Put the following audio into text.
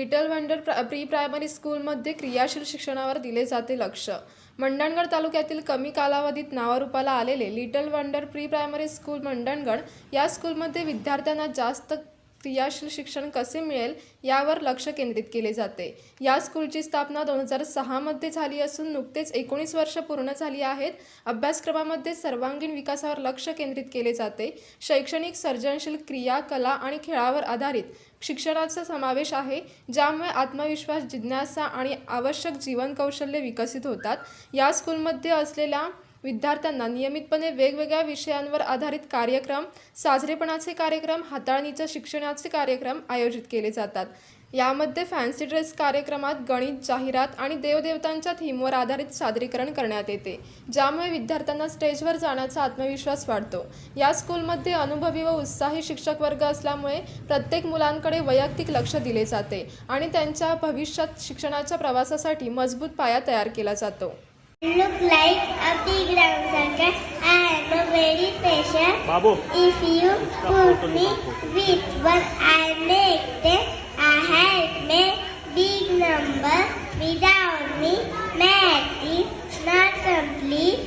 Little wonder pre primary स्कूलमध्ये क्रियाशील शिक्षणावर दिले जाते लक्ष. मंडणगड तालुक्यातील कमी कालावधीत नावारूपाला आलेले little wonder pre primary school Mandangad या स्कूलमध्ये विद्यार्थ्यांना जास्त क्रियाशील शिक्षण कसे मिळेल यावर लक्ष केंद्रित केले जाते. या स्कूलची स्थापना दोन हजार सहामध्ये झाली असून नुकतेच एकोणीस वर्ष पूर्ण झाली आहेत. अभ्यासक्रमामध्ये सर्वांगीण विकासावर लक्ष केंद्रित केले जाते. शैक्षणिक सर्जनशील क्रिया कला आणि खेळावर आधारित शिक्षणाचा समावेश आहे ज्यामुळे आत्मविश्वास जिज्ञासा आणि आवश्यक जीवन कौशल्य विकसित होतात. या स्कूलमध्ये असलेल्या विद्यार्थ्यांना नियमितपणे वेगवेगळ्या विषयांवर आधारित कार्यक्रम साजरेपणाचे कार्यक्रम हाताळणीच्या शिक्षणाचे कार्यक्रम आयोजित केले जातात. यामध्ये फॅन्सी ड्रेस कार्यक्रमात गणित जाहिरात आणि देवदेवतांच्या थीमवर आधारित सादरीकरण करण्यात येते ज्यामुळे विद्यार्थ्यांना स्टेजवर जाण्याचा आत्मविश्वास वाढतो. या स्कूलमध्ये अनुभवी व उत्साही शिक्षक वर्ग असल्यामुळे प्रत्येक मुलांकडे वैयक्तिक लक्ष दिले जाते आणि त्यांच्या भविष्यात शिक्षणाच्या प्रवासासाठी मजबूत पाया तयार केला जातो. Look like a playground circus. I am a very patient. Babu If you put me with one, I make them. I have made big number. Without me, math is not complete.